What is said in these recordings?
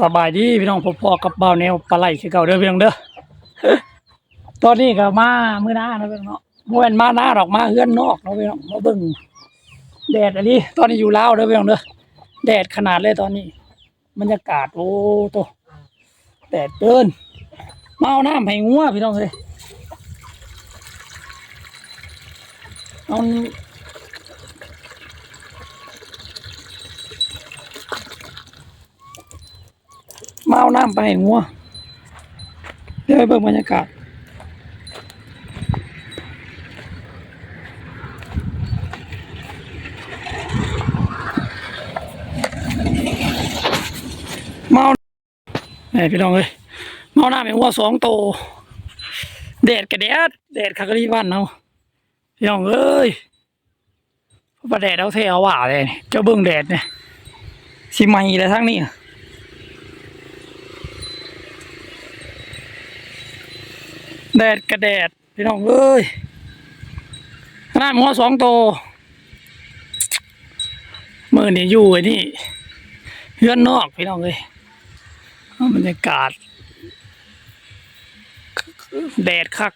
สบายดีพี่น้องพ่อๆกับเบาแนวปลาไหลคือเก่าเด้อพี่น้องเด้อตอนนี้ก็มามื้อหน้านะพี่น้องเนาะบ่แม่นมาหน้าดอกมาเฮือนนอกเนาะพี่น้องมาเบิ่งแดดอันนี้ตอนนี้อยู่ลาวเด้อพี่น้องเด้อแดดขนาดเลยตอนนี้บรรยากาศโอ้โตแดดเกินมาเอาน้ำให้งัวพี่น้องเอ้ยเอา มาเอาน้ำไปให้งัวเดี๋ยวไปเบิ่งบรรยากาศเมาไอ้พี่น้องเอ้ยเมาหน้าเป็นวัวสองโตแดดกระแดดแดดคักกะรีบ้านเนาะพี่น้องเอ้ยประแดดเอาเทเอาว่าเลยเจ้าเบิ่งแดดเนี่ยสิไหม่เลยทั้งนี้ แดดกระแดดพี่น้องเอ้ยหน้าเป็นวัวสองโตมือนี่อยู่ไอ้นี่เฮือนนอกพี่น้องเลยบรรยากาศ แดดคัก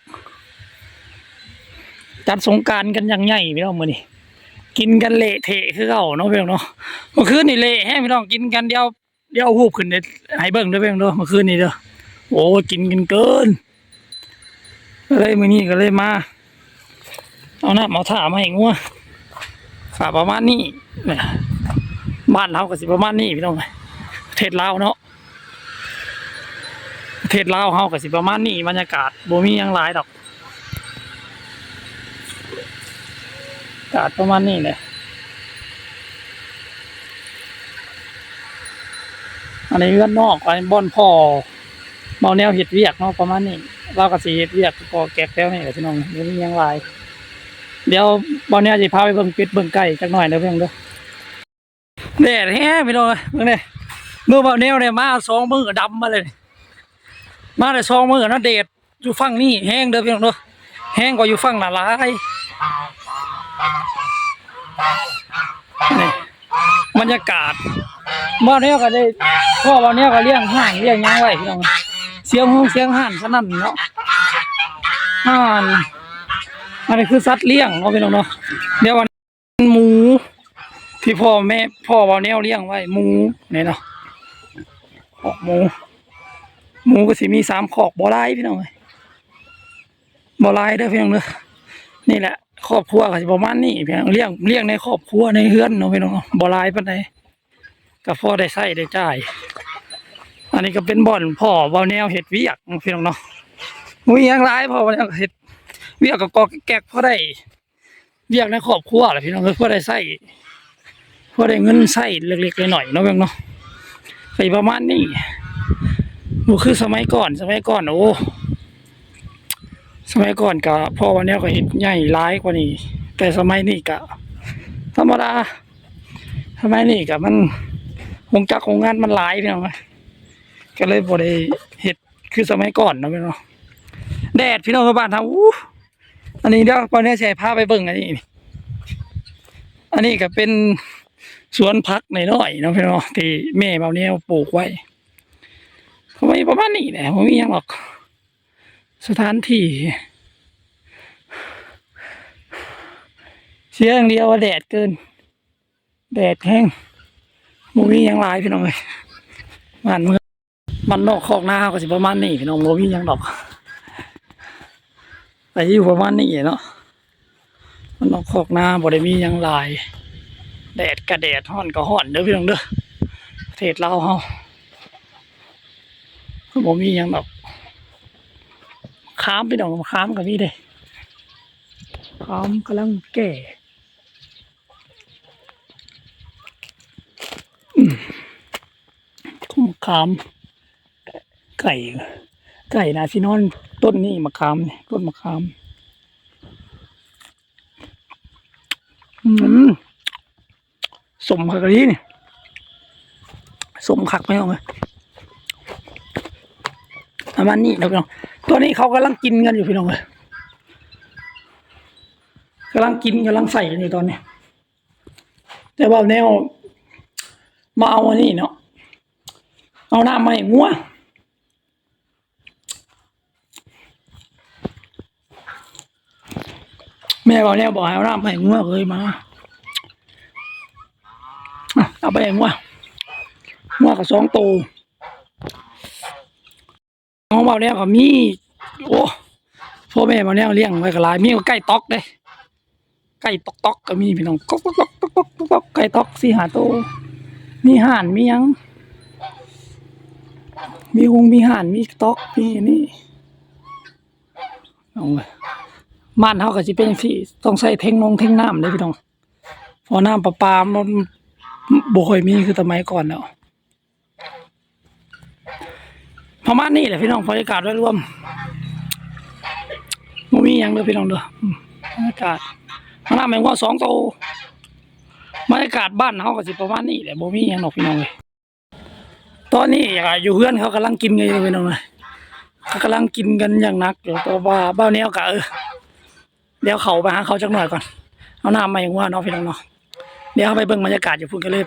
จัดสงการกันอย่างใหญ่พี่น้องมือนี่กินกันเละเทะคือเก่าเนาะพี่น้องเนาะเมื่อคืนนี่เละแห้พี่น้องกินกันเดียวเดียวหูบขึ้นเด้ให้เบิ่งด้อพี่น้องเด้อเมื่อคืนนี่เด้อโอ้กินกันเกิน ก็เลยมือนี้ก็เลยมา เอาน้ำเอาถ่ามาให้งัวฝาประมาณนี้เนี่ยบ้านเราก็สิประมาณนี้พี่น้องประเทศลาวเนาะประเทศลาวเฮาก็สิประมาณนี้บรรยากาศบ่มีหยังหลายดอกอากาศประมาณนี้เลยอันนี้เรือนนอกอันนี้บ่อนพ่อเมาแนวเห็ดเวียกเนาะประมาณนี้ เราก็สิเห็ดเวียกก็แก๊กแล้วนี่แหละพี่น้องบ่มีหยังลาย เดี๋ยวบ่อนแนวสิพาไปเบิ่งป็ดเบิ่งไก่จักหน่อยเด้อเพียงเด้อแดดแห้พี่น้องเอ้ยเมื่อเนี่ยมื่อเบาแนวเนี่ยมาสองมือดำมาเลย มาแต่สองมือนะแดดอยู่ฝั่งนี้แห้งเด้อพี่น้องเด้อแห้งกว่าอยู่ฝั่งหนาลายบรรยากาศบาแนวก็ได้พ่อบาแนวก็เลี้ยงห่านเลี้ยงยังไว้พี่น้อง เสียงหูเสียงห่านสนั่นเนาะห่านอันนี้คือสัตว์เลี้ยงเนาะพี่น้องเนาะเดี๋ยววันหมูที่พ่อแม่พ่อเบาแนวเลี้ยงไว้หมูเนี่ยเนาะขอกหมู หมูก็สิมีสามขอกบ่อลายพี่น้องเอ้ยบ่อลายเด้อพี่น้องเด้อนี่แหละครอบครัวก็สิประมาณนี้พี่น้องเลี้ยงเลี้ยงในครอบครัวในเฮือนเนาะพี่น้องบ่อลายปานใดก็พอได้ใช้ได้จ่าย นนี้ก็เป็นบ่อนพ่อเบาแนวเห็ดเวียกพี่น้องเนาะมีอย่างไรพ่อเบาแนวเห็ดเวียกกับกอกแกกพอได้เวียกในครอบครัวแหละพี่น้องเอ้ยพอได้ใช้พอได้เงินใส่เล็กๆหน่อยๆเนาะเพียงเนาะไปประมาณนี้บ่คือสมัยก่อนสมัยก่อนโอ้สมัยก่อนก็พ่อวันนี้ก็เห็นใหญ่ร้ายกว่านี้ แต่สมัยนี้ก็ธรรมดาสมัยนี้ก็มันวงจักรโรงงานมันหลายพี่น้องเอ้ย ก็เลยบ่ได้เห็ดคือสมัยก่อนนะพี่น้องแดดพี่น้องชาวบ้านทำอู้อันนี้เดี๋ยววันนี้แชร์ภาพไปเบิ่งอันนี้อันนี้ก็เป็นสวนพักในน้อยนะพี่น้องที่แม่เบาเนี้ยปลูกไว้เขาไว้ประมาณนี้แหละไม่มียังหรอก สถานที่เสียองเดียวว่าแดดเกิน แดดแห้งมมีหยังลายพี่น้องเลยบ้านเมือง มันนอกคอกหน้าก็สิประมาณนี้พี่น้องโมมียังดอกแต่อยู่ประมาณนี้เนาะมันนอกคอกหน้าบ่ได้มียังลาย แดดกระแดดฮ้อนก็ฮ้อนเด้อพี่น้องเด้อประเทศลาเฮาบ่มียังดอกค้ามพี่น้องค้ามก็มีเด้ค้ามกำลังแก่อืมค้าม ไก่ไก่นาสินอนต้นนี้มะขามต้นมะขามอืมสมคักนี้นี่สมคักไม่เอาเลยประมาณนี้นะพี่น้องตัวนี้เขากำลังกินกันอยู่พี่น้องเลยกำลังกินกำลังใส่กันอยู่ตอนนี้ แต่ว่าแนวมาเอาอันนี้เนาะเอาหน้ำมาให้งัว แม่บอกเนี่ยบอกให้เอาน้าให้งัวเคยมาเอาไปให้งัวงัวกับสองตัวน้องบอกเนี่ยก็มีโอ้พ่อแม่บอกเนี่ยเลี้ยงไว้กับหลายมีก็ไก่ตอกเด้ไก่ตอกตอกก็มีพี่น้องก๊อกก๊อกก๊อกก๊อกก๊อกก๊อกไก่ตอกสี่หาตัวมีห่านมียัง มีหงมีห่านมีตอกมีนี่เอาไว้ บ้านเฮาก็สิเป็นจังซี่ต้องใช้เทงนงเทงน้ำเด้พี่น้องเพอน้ำประปามันบ่ค่อยมีคือสมัยก่อนแล้วประมาณนี้แหละพี่น้องบรรยากาศโดยรวมบ่มีหยังเด้อพี่น้องเด้อบรรยากาศข้างหน้าแม่งว่าสองโตวบรรยากาศบ้านเฮาก็สิประมาณนี้แหละบ่มีหยังดอกพี่น้องเอ้ยตอนนี้อยู่เพื่อนเขากำลังกินกันอยู่พี่น้องเลยเขากำลังกินกันอย่างหนักอยู่ตัวว่าเบ้าเนี้ยกะเออ เดี๋ยวเขาไปหาเขาจักหน่อยก่อน เอาน้ำมาอย่างว่าเนาะพี่น้องเนาะ เดี๋ยวเขาไปเบิ่งบรรยากาศอยู่พูดกันเลย